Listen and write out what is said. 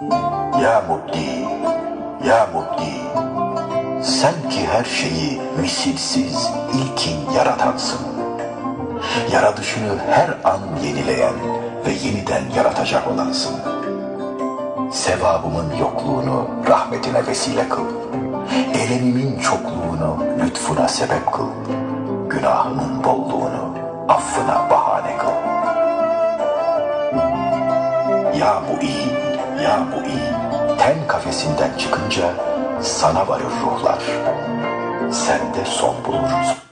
Ya Mubdi, Ya Mubdi, sen ki her şeyi misilsiz, ilkin yaratansın. Yaratışını her an yenileyen ve yeniden yaratacak olansın. Sevabımın yokluğunu rahmetine vesile kıl. Elemimin çokluğunu lütfuna sebep kıl. Günahımın bolluğunu affına bahane kıl. Ya bu iyi, ya bu iyi. Ten kafesinden çıkınca sana varır ruhlar. Sende son bulur